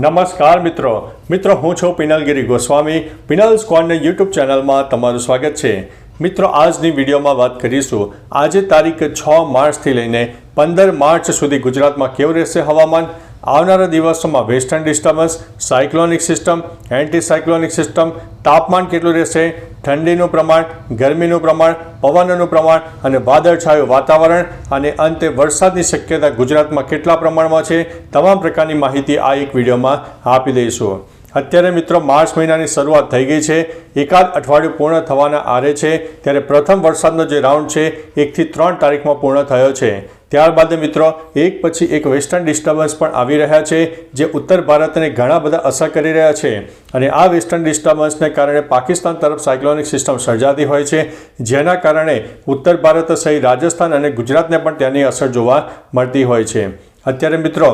નમસ્કાર મિત્રો. મિત્રો, હું છું પિનલગીરી ગોસ્વામી. પિનલ સ્કોનની યુટ્યુબ ચેનલમાં તમારું સ્વાગત છે. મિત્રો, આજની વિડીયોમાં વાત કરીશું. આજે તારીખ છ માર્ચથી લઈને પંદર માર્ચ સુધી ગુજરાતમાં કેવું રહેશે હવામાન? આવનારા દિવસોમાં western disturbance, cyclonic system, anticyclonic system, તાપમાન કેટલું રહેશે, ઠંડીનું પ્રમાણ, ગરમીનું પ્રમાણ, પવનનું પ્રમાણ અને વાદળછાયું વાતાવરણ અને અંતે વરસાદની શક્યતા ગુજરાતમાં કેટલા પ્રમાણમાં છે, તમામ પ્રકારની માહિતી આ એક વિડીયોમાં આપી દઈશું. અત્યારે મિત્રો માર્ચ મહિનાની શરૂઆત થઈ ગઈ છે. એકાદ અઠવાડિયું પૂર્ણ થવાના આરે છે. ત્યારે પ્રથમ વરસાદનો જે રાઉન્ડ છે, એકથી ત્રણ તારીખમાં પૂર્ણ થયો છે. ત્યારબાદ મિત્રો, એક પછી એક વેસ્ટર્ન ડિસ્ટર્બન્સ પણ આવી રહ્યા છે, જે ઉત્તર ભારતને ઘણા બધા અસર કરી રહ્યા છે. અને આ વેસ્ટર્ન ડિસ્ટર્બન્સને કારણે પાકિસ્તાન તરફ સાયક્લોનિક સિસ્ટમ સર્જાતી હોય છે. જેના કારણે ઉત્તર ભારત સહિત રાજસ્થાન અને ગુજરાતને પણ તેની અસર જોવા મળતી હોય છે. અત્યારે મિત્રો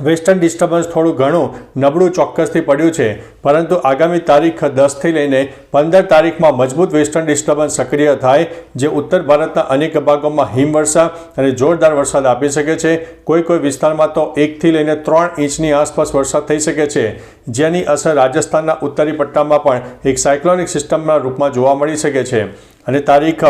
વેસ્ટર્ન ડિસ્ટર્બન્સ થોડું ઘણું નબળું ચોક્કસથી પડ્યું છે, પરંતુ આગામી તારીખ દસથી લઈને પંદર તારીખમાં મજબૂત વેસ્ટર્ન ડિસ્ટર્બન્સ સક્રિય થાય, જે ઉત્તર ભારતના અનેક ભાગોમાં હિમવર્ષા અને જોરદાર વરસાદ આપી શકે છે. કોઈ કોઈ વિસ્તારમાં તો એકથી લઈને ત્રણ ઇંચની આસપાસ વરસાદ થઈ શકે છે. જેની અસર રાજસ્થાનના ઉત્તરી પટ્ટામાં પણ એક સાયક્લોનિક સિસ્ટમના રૂપમાં જોવા મળી શકે છે. અને તારીખ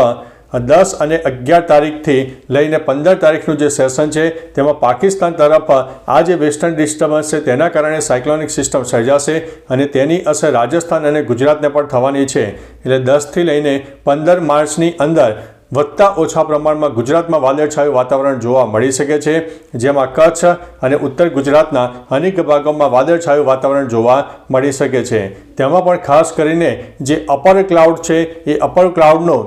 દસ અને અગિયાર તારીખથી લઈને પંદર તારીખનું જે સેશન છે, તેમાં પાકિસ્તાન તરફ આ જે વેસ્ટર્ન ડિસ્ટર્બન્સ છે, તેના કારણે સાયક્લોનિક સિસ્ટમ સર્જાશે અને તેની અસર રાજસ્થાન અને ગુજરાતને પણ થવાની છે. એટલે દસથી લઈને પંદર માર્ચની અંદર વધતા ઓછા પ્રમાણમાં ગુજરાતમાં વાદળછાયું વાતાવરણ જોવા મળી શકે છે, જેમાં કચ્છ અને ઉત્તર ગુજરાતના અનેક ભાગોમાં વાદળછાયું વાતાવરણ જોવા મળી શકે છે. તેમાં પણ ખાસ કરીને જે અપર ક્લાઉડ છે, એ અપર ક્લાઉડનો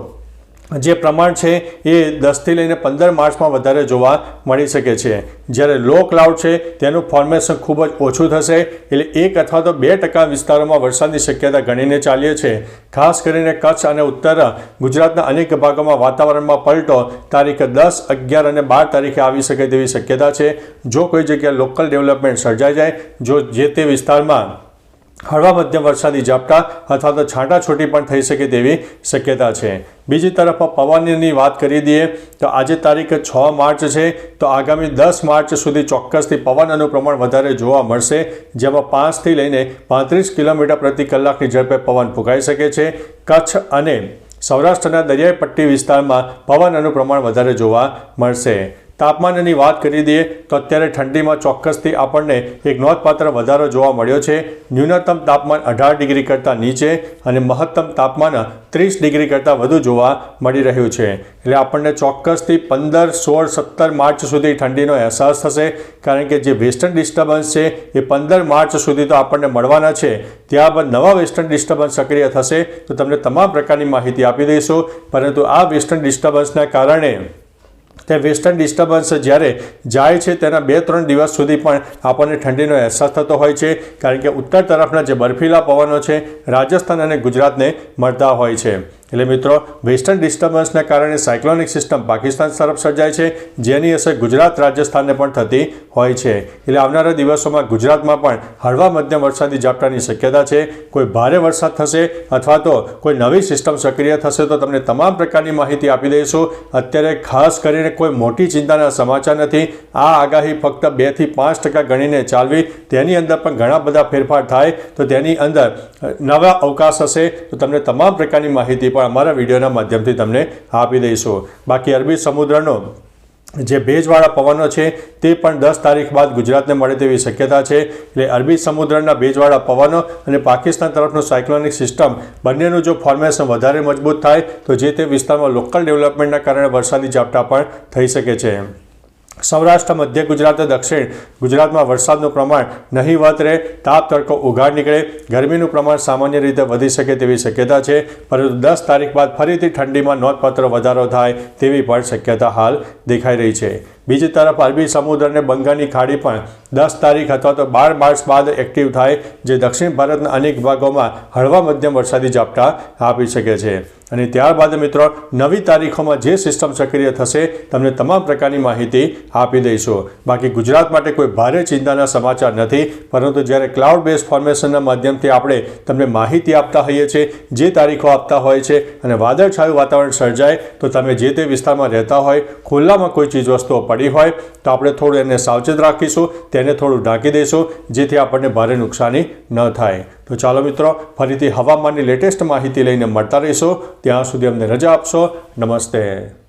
જે પ્રમાણ છે એ દસથી લઈને પંદર માર્ચમાં વધારે જોવા મળી શકે છે. જ્યારે લો ક્લાઉડ છે, તેનું ફોર્મેશન ખૂબ જ ઓછું થશે, એટલે એક અથવા તો બે ટકા વિસ્તારોમાં વરસાદની શક્યતા ગણીને ચાલીએ છે. ખાસ કરીને કચ્છ અને ઉત્તર ગુજરાતના અનેક ભાગોમાં વાતાવરણમાં પલટો, તારીખ દસ, અગિયાર અને બાર તારીખે આવી શકે તેવી શક્યતા છે. જો કોઈ જગ્યાએ લોકલ ડેવલપમેન્ટ સર્જાઈ જાય, જો જે તે વિસ્તારમાં હળવા મધ્યમ વરસાદી ઝાપટા અથવા તો છાંટાછૂટી પણ થઈ શકે તેવી શક્યતા છે. બીજી તરફ પવનની વાત કરી દઈએ તો આજે તારીખ છ માર્ચ છે, તો આગામી દસ માર્ચ સુધી ચોક્કસથી પવનનું પ્રમાણ વધારે જોવા મળશે, જેમાં પાંચથી લઈને પાંત્રીસ કિલોમીટર પ્રતિ કલાકની ઝડપે પવન ફૂંકાઈ શકે છે. કચ્છ અને સૌરાષ્ટ્રના દરિયાઈ પટ્ટી વિસ્તારમાં પવનનું પ્રમાણ વધારે જોવા મળશે. તાપમાનની વાત કરી દઈએ તો અત્યારે ઠંડીમાં ચોક્કસથી આપણને એક નોંધપાત્ર વધારો જોવા મળ્યો છે. ન્યૂનતમ તાપમાન અઢાર ડિગ્રી કરતાં નીચે અને મહત્તમ તાપમાન ત્રીસ ડિગ્રી કરતાં વધુ જોવા મળી રહ્યું છે. એટલે આપણને ચોક્કસથી પંદર, સોળ, સત્તર માર્ચ સુધી ઠંડીનો અહેસાસ થશે. કારણ કે જે વેસ્ટર્ન ડિસ્ટર્બન્સ છે, એ પંદર માર્ચ સુધી તો આપણને મળવાના છે. ત્યારબાદ નવા વેસ્ટર્ન ડિસ્ટર્બન્સ સક્રિય થશે, તો તમને તમામ પ્રકારની માહિતી આપી દઈશું. પરંતુ આ વેસ્ટર્ન ડિસ્ટર્બન્સના કારણે તે વેસ્ટર્ન ડિસ્ટર્બન્સ જ્યારે જાય છે તેના બે, ત્રણ દિવસ સુધી પણ આપણને ઠંડીનો અહેસાસ થતો હોય છે. કારણ કે ઉત્તર તરફના જે બર્ફીલા પવનો છે, રાજસ્થાન અને ગુજરાતને મળતા હોય છે. એટલે મિત્રો, વેસ્ટર્ન ડિસ્ટર્બન્સના કારણે સાયક્લોનિક સિસ્ટમ પાકિસ્તાન તરફ સર્જાય છે, જેની અસર ગુજરાત રાજસ્થાનને પણ થતી હોય છે. એટલે આવનારા દિવસોમાં ગુજરાતમાં પણ હળવા મધ્યમ વરસાદી ઝાપટાની શક્યતા છે. કોઈ ભારે વરસાદ થશે અથવા તો કોઈ નવી સિસ્ટમ સક્રિય થશે તો તમને તમામ પ્રકારની માહિતી આપી દઈશું. અત્યારે ખાસ કરીને કોઈ મોટી ચિંતાના સમાચાર નથી. આ આગાહી ફક્ત બેથી પાંચ ટકા ગણીને ચાલવી. તેની અંદર પણ ઘણા બધા ફેરફાર થાય. તો તેની અંદર નવા અવકાશ હશે. તો તમને તમામ પ્રકારની માહિતી પણ અમારા વિડીયોના માધ્યમથી તમને આપી દઈશું. બાકી અરબી સમુદ્રનો જે ભેજવાળા પવનો છે, તે પણ દસ તારીખ બાદ ગુજરાતને મળે તેવી શક્યતા છે. એટલે અરબી સમુદ્રના ભેજવાળા પવનો અને પાકિસ્તાન તરફનું સાયક્લોનિક સિસ્ટમ બંનેનું જો ફોર્મેશન વધારે મજબૂત થાય, તો જે તે વિસ્તારમાં લોકલ ડેવલપમેન્ટના કારણે વરસાદી ઝાપટા પણ થઈ શકે છે. સૌરાષ્ટ્ર, મધ્ય ગુજરાત દક્ષિણ ગુજરાતમાં વરસાદનું પ્રમાણ નહીવત રહે, તાપ, તડકો ઉઘાડ નીકળે, ગરમીનું પ્રમાણ સામાન્ય રીતે વધી શકે તેવી શક્યતા છે, પરંતુ દસ તારીખ બાદ ફરીથી ઠંડીમાં નોંધપાત્ર વધારો થાય તેવી પણ શક્યતા હાલ દેખાઈ રહી છે. બીજી તરફ અરબી સમુદ્ર અને બંગાળની ખાડી પણ દસ તારીખ અથવા તો બાર માર્ચ બાદ એક્ટિવ થાય, જે દક્ષિણ ભારતના અનેક ભાગોમાં હળવા મધ્યમ વરસાદી ઝાપટા આપી શકે છે. અને ત્યારબાદ મિત્રો, નવી તારીખોમાં જે સિસ્ટમ સક્રિય થશે, તમને તમામ પ્રકારની માહિતી આપી દઈશું. બાકી ગુજરાત માટે કોઈ ભારે ચિંતાના સમાચાર નથી, પરંતુ જ્યારે ક્લાઉડ બેઝ ફોર્મેશનના માધ્યમથી આપણે તમને માહિતી આપતા હોઈએ છીએ, જે તારીખો આપતા હોય છે, અને વાદળછાયું વાતાવરણ સર્જાય, તો તમે જે તે વિસ્તારમાં રહેતા હોય, ખુલ્લામાં કોઈ ચીજ વસ્તુઓ પડી હોય, તો આપણે થોડું એને સાવચેત રાખીશું, તેને થોડું ઢાંકી દઈશું, જેથી આપણને ભારે નુકસાની ન થાય. તો ચાલો મિત્રો, ફરીથી હવામાનની લેટેસ્ટ માહિતી લઈને મળતા રહીશું. ત્યાં સુધી અમને રજા આપશો. નમસ્તે.